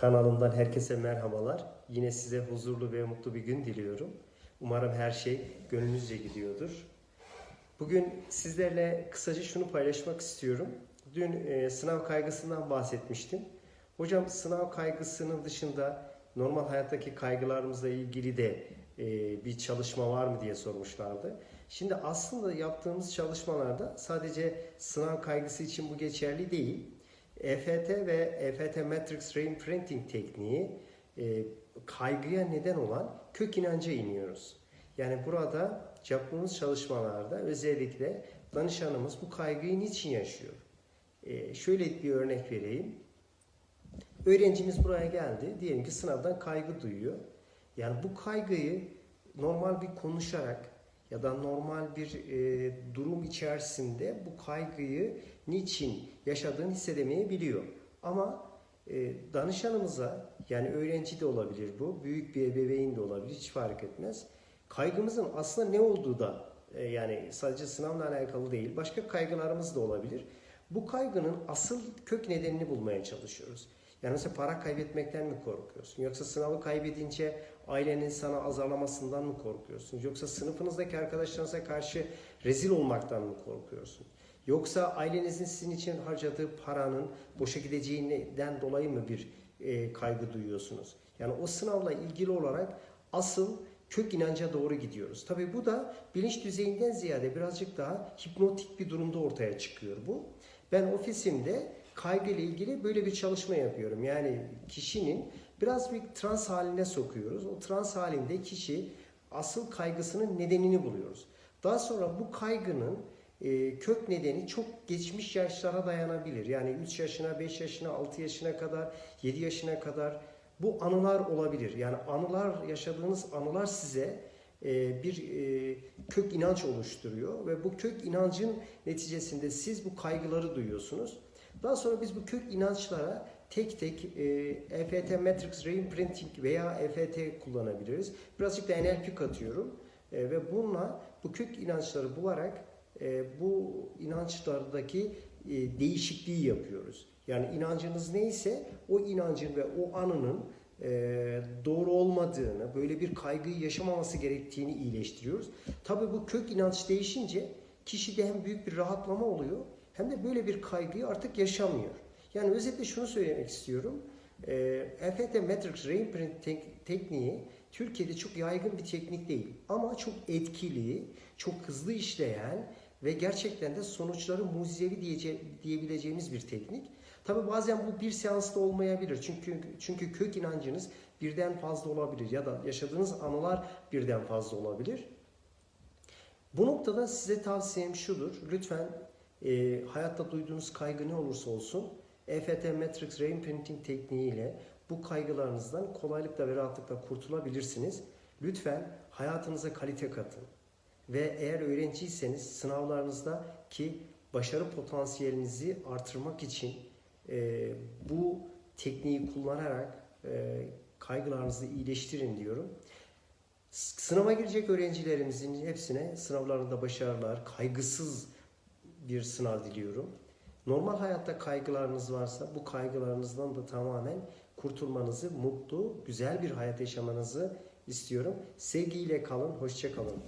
kanalımdan herkese merhabalar. Yine size huzurlu ve mutlu bir gün diliyorum. Umarım her şey gönlünüzce gidiyordur. Bugün sizlerle kısaca şunu paylaşmak istiyorum. Dün e, sınav kaygısından bahsetmiştim. Hocam sınav kaygısının dışında normal hayattaki kaygılarımızla ilgili de e, bir çalışma var mı diye sormuşlardı. Şimdi aslında yaptığımız çalışmalarda sadece sınav kaygısı için bu geçerli değil. EFT ve EFT Matrix Reimprinting tekniği e, kaygıya neden olan kök inanca iniyoruz. Yani burada yaptığımız çalışmalarda özellikle danışanımız bu kaygıyı niçin yaşıyor? E, şöyle bir örnek vereyim. Öğrencimiz buraya geldi. Diyelim ki sınavdan kaygı duyuyor. Yani bu kaygıyı normal bir konuşarak ya da normal bir e, durum içerisinde bu kaygıyı niçin yaşadığını hissedemeyebiliyor. Ama e, danışanımıza yani öğrenci de olabilir bu, büyük bir ebeveyn de olabilir hiç fark etmez. Kaygımızın aslında ne olduğu da e, yani sadece sınavla alakalı değil başka kaygılarımız da olabilir. Bu kaygının asıl kök nedenini bulmaya çalışıyoruz. Yani mesela para kaybetmekten mi korkuyorsun? Yoksa sınavı kaybedince ailenin sana azarlamasından mı korkuyorsun? Yoksa sınıfınızdaki arkadaşlarınıza karşı rezil olmaktan mı korkuyorsun? Yoksa ailenizin sizin için harcadığı paranın boşa gideceğinden dolayı mı bir e, kaygı duyuyorsunuz? Yani o sınavla ilgili olarak asıl kök inanca doğru gidiyoruz. Tabi bu da bilinç düzeyinden ziyade birazcık daha hipnotik bir durumda ortaya çıkıyor bu. Ben ofisimde kaygı ile ilgili böyle bir çalışma yapıyorum. Yani kişinin biraz bir trans haline sokuyoruz. O trans halinde kişi asıl kaygısının nedenini buluyoruz. Daha sonra bu kaygının e, kök nedeni çok geçmiş yaşlara dayanabilir. Yani 3 yaşına, 5 yaşına, 6 yaşına kadar, 7 yaşına kadar bu anılar olabilir. Yani anılar, yaşadığınız anılar size e, bir e, kök inanç oluşturuyor ve bu kök inancın neticesinde siz bu kaygıları duyuyorsunuz. Daha sonra biz bu kök inançlara tek tek e, EFT Matrix Reimprinting veya EFT kullanabiliriz. Birazcık da NLP katıyorum e, ve bununla bu kök inançları bularak e, bu inançlardaki e, değişikliği yapıyoruz. Yani inancınız neyse o inancın ve o anının e, doğru olmadığını, böyle bir kaygıyı yaşamaması gerektiğini iyileştiriyoruz. Tabii bu kök inanç değişince kişide hem büyük bir rahatlama oluyor hem de böyle bir kaygıyı artık yaşamıyor. Yani özetle şunu söylemek istiyorum. E, EFT Matrix Reimprint tek, tekniği Türkiye'de çok yaygın bir teknik değil. Ama çok etkili, çok hızlı işleyen ve gerçekten de sonuçları mucizevi diyece, diyebileceğimiz bir teknik. Tabi bazen bu bir seansta olmayabilir. Çünkü çünkü kök inancınız birden fazla olabilir ya da yaşadığınız anılar birden fazla olabilir. Bu noktada size tavsiyem şudur. Lütfen e, hayatta duyduğunuz kaygı ne olursa olsun EFT Matrix Reimprinting tekniğiyle bu kaygılarınızdan kolaylıkla ve rahatlıkla kurtulabilirsiniz. Lütfen hayatınıza kalite katın. Ve eğer öğrenciyseniz sınavlarınızda ki başarı potansiyelinizi artırmak için e, bu tekniği kullanarak e, kaygılarınızı iyileştirin diyorum. Sınava girecek öğrencilerimizin hepsine sınavlarında başarılar, kaygısız bir sınav diliyorum. Normal hayatta kaygılarınız varsa bu kaygılarınızdan da tamamen kurtulmanızı, mutlu, güzel bir hayat yaşamanızı istiyorum. Sevgiyle kalın, hoşça kalın.